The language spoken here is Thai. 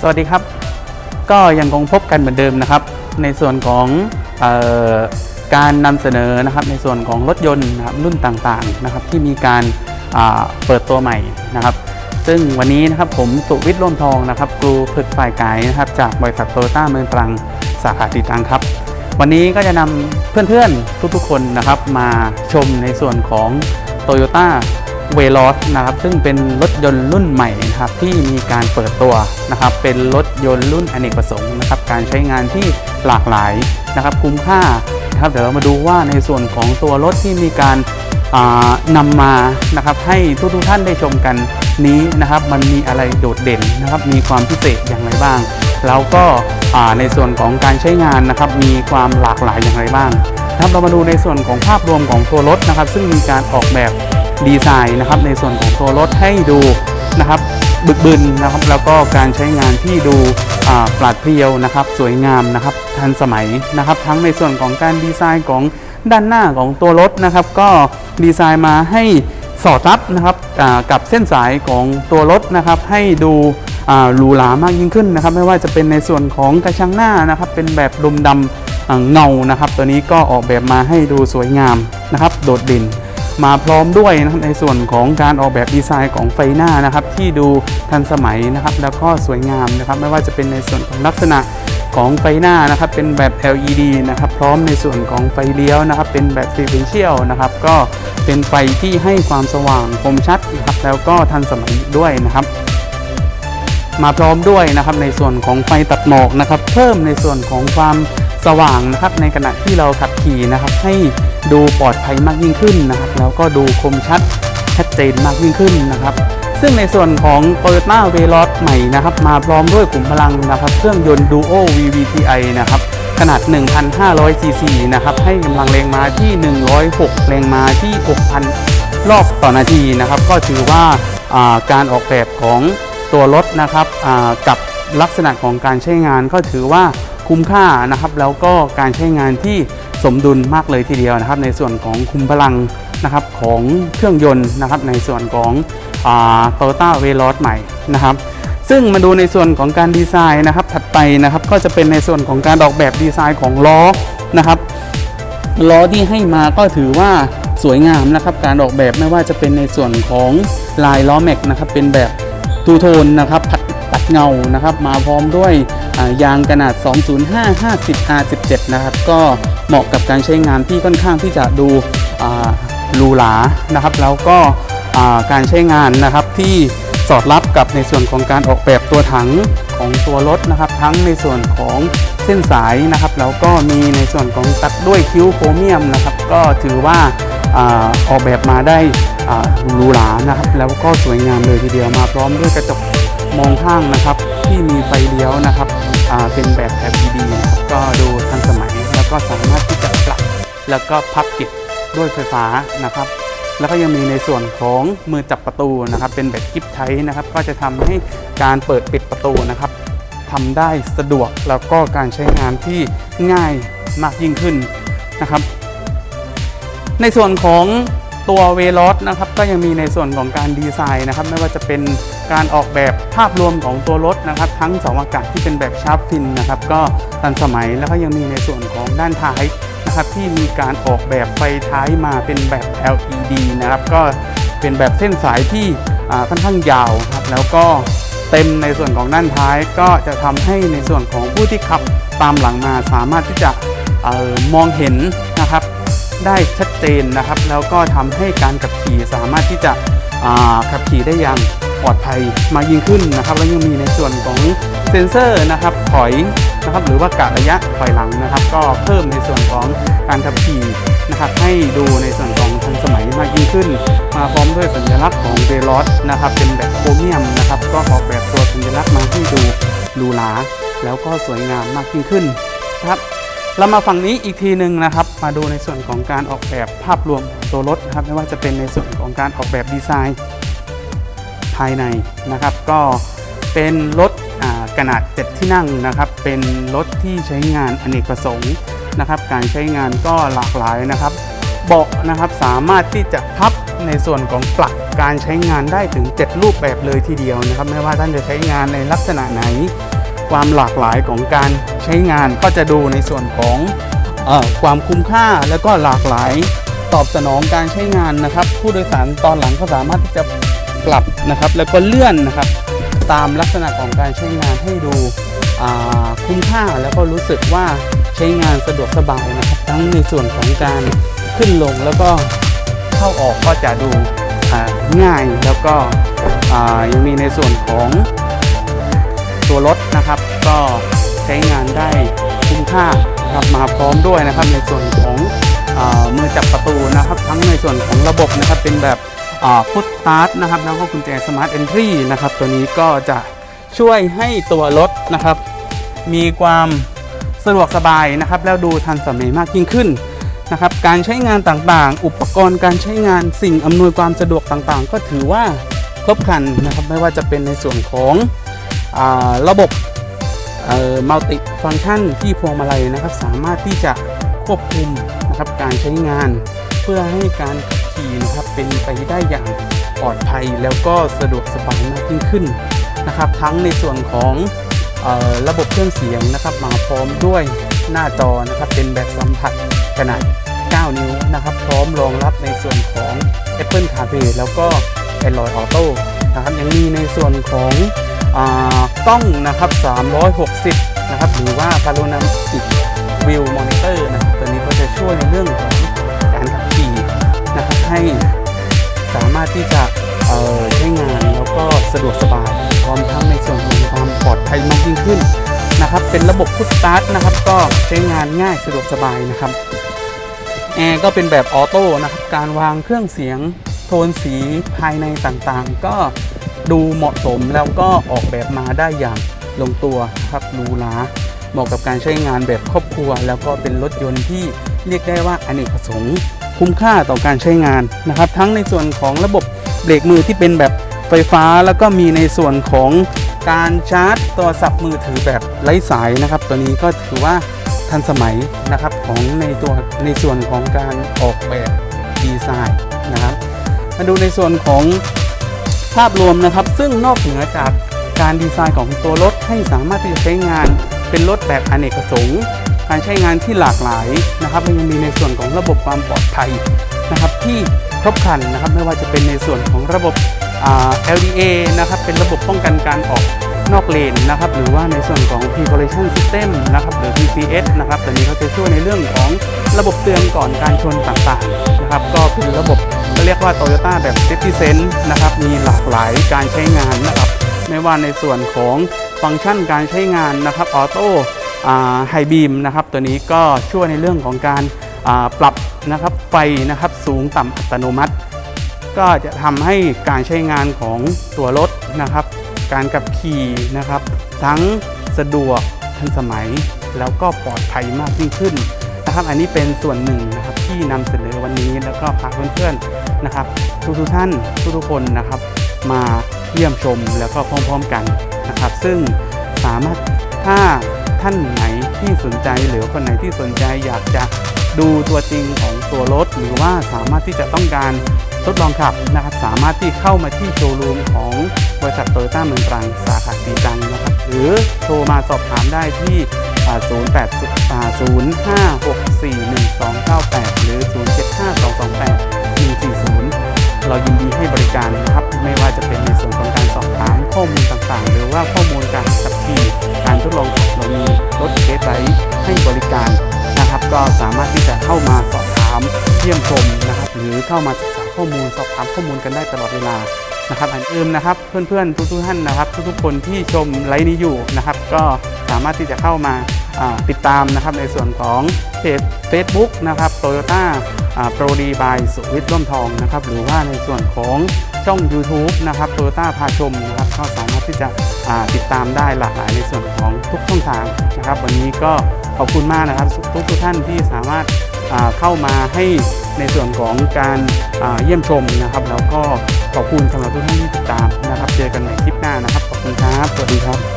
สวัสดีครับ ก็ยังคงพบกันเหมือนเดิมนะครับ ในส่วนของออการนำเสนอนะครับ ในส่วนของรถยนต์นะครับรุ่นต่างๆนะครับ ที่มีการเปิดตัวใหม่นะครับ ซึ่งวันนี้นะครับผมสุวิทย์ร่วมทองนะครับครูฝึกฝ่ายไกายนะครับ จากบริษัทโตโยต้าเมืองตรังสาขาติดตังครับ วันนี้ก็จะนำเพื่อนๆทุกๆคนนะครับ มาชมในส่วนของ Toyota v e l o s นะครับซึ่งเป็นรถยนต์รุ่นใหม่นะครับที่มีการเปิดตัวนะครับเป็นรถยนต์รุ่นอเนกประสงค์นะครับการใช้งานที่หลากหลายนะครับคุ้มค่านะครับเดี๋ยวเรามาดูว่าในส่วนของตัวรถที่มีการอ่านำมานะครับให้ทุกๆท่านได้ชมกันนี้นะครับ มันมีอะไรโดดเด่นนะครับ มีความพิเศษอย่างไรบ้าง แล้วก็ในส่วนของการใช้งานนะครับ มีความหลากหลายอย่างไรบ้างนะครับเรามาดูในส่วนของภาพรวมของตัวรถนะครับ ซึ่งมีการออกแบบ ดีไซน์นะครับในส่วนของตัวรถให้ดูนะครับบึกบึนนะครับแล้วก็การใช้งานที่ดูอ่าปราดเพรียวนะครับสวยงามนะครับทันสมัยนะครับ ทั้งในส่วนของการดีไซน์ของด้านหน้าของตัวรถนะครับ ก็ดีไซน์มาให้สอดรับนะครับอ่ากับเส้นสายของตัวรถนะครับ ให้ดูอ่าหรูหรามากยิ่งขึ้นนะครับ ไม่ว่าจะเป็นในส่วนของกระชังหน้านะครับ เป็นแบบดมดำเงานะครับ ตัวนี้ก็ออกแบบมาให้ดูสวยงามนะครับ โดดเด่น มาพร้อมด้วยนะครับในส่วนของการออกแบบดีไซน์ของไฟหน้านะครับ ที่ดูทันสมัยนะครับ แล้วก็สวยงามนะครับ ไม่ว่าจะเป็นในส่วนของลักษณะของไฟหน้านะครับ เป็นแบบ LED นะครับ พร้อมในส่วนของไฟเลี้ยวนะครับ เป็นแบบ sequential นะครับ ก็เป็นไฟที่ให้ความสว่างคมชัดนะครับ แล้วก็ทันสมัยด้วยนะครับ มาพร้อมด้วยนะครับในส่วนของไฟตัดหมอกนะครับ เพิ่มในส่วนของความ สว่างนะครับในขณะที่เราขับขี่นะครับ ให้ดูปลอดภัยมากยิ่งขึ้นนะครับ แล้วก็ดูคมชัดชัดเจนมากยิ่งขึ้นนะครับ ซึ่งในส่วนของ Toyota v e l o s ใหม่นะครับ มาพร้อมด้วยขุมพลังนะครับ เครื่องยนต์ Duo VVTi นะครับขนาด 1,500 ซีซีนะครับ ให้กำลังแรงม้าที่ 106 แรงม้าที่ 6,000 รอบต่อนาทีนะครับ ก็ถือว่าาการออกแบบของตัวรถนะครับกับลักษณะของการใช้งานก็ถือว่า คุ้มค่านะครับ แล้วก็การใช้งานที่สมดุลมากเลยทีเดียวนะครับ ในส่วนของคุมพลังนะครับของเครื่องยนต์นะครับ ในส่วนของโตโยต้าเวลอสใหม่นะครับ ซึ่งมาดูในส่วนของการดีไซน์นะครับ ถัดไปนะครับก็จะเป็นในส่วนของการออกแบบดีไซน์ของล้อนะครับล้อที่ให้มาก็ถือว่าสวยงามนะครับ การออกแบบไม่ว่าจะเป็นในส่วนของลายล้อแม็กนะครับเป็นแบบทูโทนนะครับผัดตัดเงานะครับ มาพร้อมด้วย ยางขนาด 205 50 R17 นะครับ ก็เหมาะกับการใช้งานที่ค่อนข้างที่จะดูหรูหรานะครับ แล้วก็การใช้งานนะครับที่สอดรับกับในส่วนของการออกแบบตัวถังของตัวรถนะครับ ทั้งในส่วนของเส้นสายนะครับ แล้วก็มีในส่วนของตัดด้วยคิ้วโครเมียมนะครับ ก็ถือว่าอออกแบบมาได้หรูหรานะครับ แล้วก็สวยงามเลยทีเดียวมาพร้อมด้วยกระจกมองข้างนะครับ ที่มีไฟเลี้ยวนะครับ เป็นแบบ LED นะครับก็ดูทันสมัย แล้วก็สามารถที่จะปรับแล้วก็พับเก็บด้วยไฟฟ้านะครับ แล้วก็ยังมีในส่วนของมือจับประตูนะครับ เป็นแบบกิฟไทนะครับ ก็จะทำให้การเปิดปิดประตูนะครับทำได้สะดวกแล้วก็การใช้งานที่ง่ายมากยิ่งขึ้นนะครับ ในส่วนของตัวเวลอสนะครับ ก็ยังมีในส่วนของการดีไซน์นะครับ ไม่ว่าจะเป็น การออกแบบภาพรวมของตัวรถนะครับ ทั้งเสาอากาศที่เป็นแบบชาร์ปฟินนะครับ ก็ทันสมัยแล้วก็ยังมีในส่วนของด้านท้ายนะครับที่มีการออกแบบไฟท้ายมาเป็นแบบ LED นะครับ ก็เป็นแบบเส้นสายที่ค่อนข้างยาวครับแล้วก็เต็มในส่วนของด้านท้ายก็จะทำให้ในส่วนของผู้ที่ขับตามหลังมาสามารถที่จะออมองเห็นนะครับ ได้ชัดเจนนะครับ แล้วก็ทำให้การขับขี่สามารถที่จะขับขี่ได้อย่าง ลอดภัยมากยิ่งขึ้นนะครับ แล้วยังมีในส่วนของเซ็นเซอร์นะครับถอยนะครับหรือว่ากะระยะถอยหลังนะครับ ก็เพิ่มในส่วนของการขับขี่นะครับให้ดูในส่วนของทันสมัยมากยิ่งขึ้น มาพร้อมด้วยสัญลักษณ์ของเวลอสนะครับเป็นแบบโครเมียมนะครับก็ออกแบบตัวสัญลักษณ์มาให้ดูหรูหราแล้วก็สวยงามมากยิ่งขึ้นนะครับเรามาฝั่งนี้อีกทีหนึ่งนะครับ มาดูในส่วนของการออกแบบภาพรวมตัวรถนะครับไม่ว่าจะเป็นในส่วนของการออกแบบดีไซน์ ภายในนะครับ ก็เป็นรถอ่าขนาด7ที่นั่งนะครับ เป็นรถที่ใช้งานอเนกประสงค์นะครับ การใช้งานก็หลากหลายนะครับ เบาะนะครับสามารถที่จะพับในส่วนของปรับการใช้งานได้ถึง 7 รูปแบบเลยทีเดียวนะครับ ไม่ว่าท่านจะใช้งานในลักษณะไหน ความหลากหลายของการใช้งานก็จะดูในส่วนของออความคุ้มค่าแล้วก็หลากหลายตอบสนองการใช้งานนะครับ ผู้โดยสารตอนหลังก็สามารถที่จะ ปรับนะครับ แล้วก็เลื่อนนะครับ ตามลักษณะของการใช้งานให้ดูคุ้มค่าแล้วก็รู้สึกว่าใช้งานสะดวกสบายนะครับ ทั้งในส่วนของการขึ้นลงแล้วก็เข้าออกก็จะดูง่ายแล้วก็ยังมีในส่วนของตัวรถนะครับ ก็ใช้งานได้คุ้มค่านะครับมาพร้อมด้วยนะครับในส่วนของอมือจับประตูนะครับ ทั้งในส่วนของระบบนะครับเป็นแบบ พุทตาร์ทนะครับแล้วก็กุญแจสมาร์ทเอนทรีนะครับตัวนี้ก็จะช่วยให้ตัวรถนะครับ มีความสะดวกสบายนะครับ แล้วดูทันสมัยมากยิ่งขึ้นนะครับ การใช้งานต่างๆ อุปกรณ์การใช้งานสิ่งอำนวยความสะดวกต่างๆ ก็ถือว่าครบครันนะครับไม่ว่าจะเป็นในส่วนของอระบบมัลติฟังก์ชันที่พวงมาลัยนะครับ สามารถที่จะควบคุมนะครับการใช้งาน พื่อให้การขับขี่นะครับเป็นไปได้อย่างปลอดภัยแล้วก็สะดวกสบายมากยิ่งขึ้นนะครับ ทั้งในส่วนของออระบบเครื่องเสียงนะครับมาพร้อมด้วยหน้าจอนะครับเป็นแบบสัมผัสขนาด 9 นิ้วนะครับ พร้อมรองรับในส่วนของ Apple CarPlay แล้วก็ Android Auto นะครับยังมีในส่วนของอกล้องนะครับ 360 นะครับ หรือว่า Panoramic View Monitor นะตัวนี้ก็จะช่วยในเรื่องของ ให้สามารถที่จะใช้งานแล้วก็สะดวกสบายพร้อมทั้งในส่วนของความปลอดภัยมากยิ่งขึ้นนะครับ เป็นระบบพุทสตาร์ทนะครับ ก็ใช้งานง่ายสะดวกสบายนะครับแอร์ก็เป็นแบบออโต้นะครับ การวางเครื่องเสียงโทนสีภายในต่างๆ ก็ดูเหมาะสมแล้วก็ออกแบบมาได้อย่างลงตัวนะครับหรูหราเหมาะกับการใช้งานแบบครอบครัว แล้วก็เป็นรถยนต์ที่เรียกได้ว่าอเนกประสงค์ คุ้มค่าต่อการใช้งานนะครับ ทั้งในส่วนของระบบเบรกมือที่เป็นแบบไฟฟ้าแล้วก็มีในส่วนของการชาร์จโทรศัพท์มือถือแบบไร้สายนะครับ ตัวนี้ก็ถือว่าทันสมัยนะครับของในตัวในส่วนของการออกแบบดีไซน์นะครับ มาดูในส่วนของภาพรวมนะครับ ซึ่งนอกเหนือจากการดีไซน์ของตัวรถให้สามารถที่จะใช้งานเป็นรถแบบอเนกประสงค์ การใช้งานที่หลากหลายนะครับและยังมีในส่วนของระบบความปลอดภัยนะครับที่ครบครันนะครับไม่ว่าจะเป็นในส่วนของระบบ LDA นะครับเป็นระบบป้องกันการออกนอกเลนนะครับหรือว่าในส่วนของ Preparation System นะครับหรือ PCS นะครับตัวนี้เขาจะช่วยในเรื่องของระบบเตือนก่อนการชนต่างๆนะครับก็เป็นระบบก็เรียกว่า Toyota แบบ Safety Sense นะครับมีหลากหลายการใช้งานนะครับไม่ว่าในส่วนของฟังก์ชันการใช้งานนะครับออโต้ ไฮบีมนะครับตัวนี้ก็ช่วยในเรื่องของการปรับนะครับไฟนะครับสูงต่ำอัตโนมัติ ก็จะทำให้การใช้งานของตัวรถนะครับ การขับขี่นะครับ ทั้งสะดวกทันสมัยแล้วก็ปลอดภัยมากยิ่งขึ้นนะครับ อันนี้เป็นส่วนหนึ่งนะครับที่นำเสนอวันนี้แล้วก็พาเพื่อนๆนะครับ ทุกๆท่านทุกๆคนนะครับ มาเยี่ยมชมแล้วก็พร้อมๆกันนะครับ ซึ่งสามารถถ้า ท่านไหนที่สนใจหรือคนไหนที่สนใจอยากจะดูตัวจริงของตัวรถ หรือว่าสามารถที่จะต้องการทดลองขับนะครับสามารถที่เข้ามาที่โชว์รูมของบริษัทโตโยต้าเมืองตรังสาขาสีจังนะครับหรือโทรมาสอบถามได้ที่ 08 0 5 6 4 1 2 9 8 หรือ 075228 เข้ามาศึกษาข้อมูล สอบถามข้อมูลกันได้ตลอดเวลานะครับอันอื่นนะครับเพื่อนๆทุกๆท่านนะครับ ทุกๆคนที่ชมไลฟ์นี้อยู่นะครับ ก็สามารถที่จะเข้ามาติดตามนะครับในส่วนของเพจ Facebook นะครับ Toyota โปรดีบายสุวิทย์ร่มทองนะครับหรือว่าในส่วนของช่อง YouTube นะครับโตโยต้าพาชมนะครับก็สามารถที่จะติดตามได้หลากหลายในส่วนของทุกช่องทางนะครับ วันนี้ก็ขอบคุณมากนะครับทุกทุกท่านที่สามารถ เข้ามาให้ในส่วนของการเยี่ยมชมนะครับ แล้วก็ขอบคุณสำหรับทุกท่านที่ติดตามนะครับ เจอกันใหม่คลิปหน้านะครับ ขอบคุณครับ สวัสดีครับ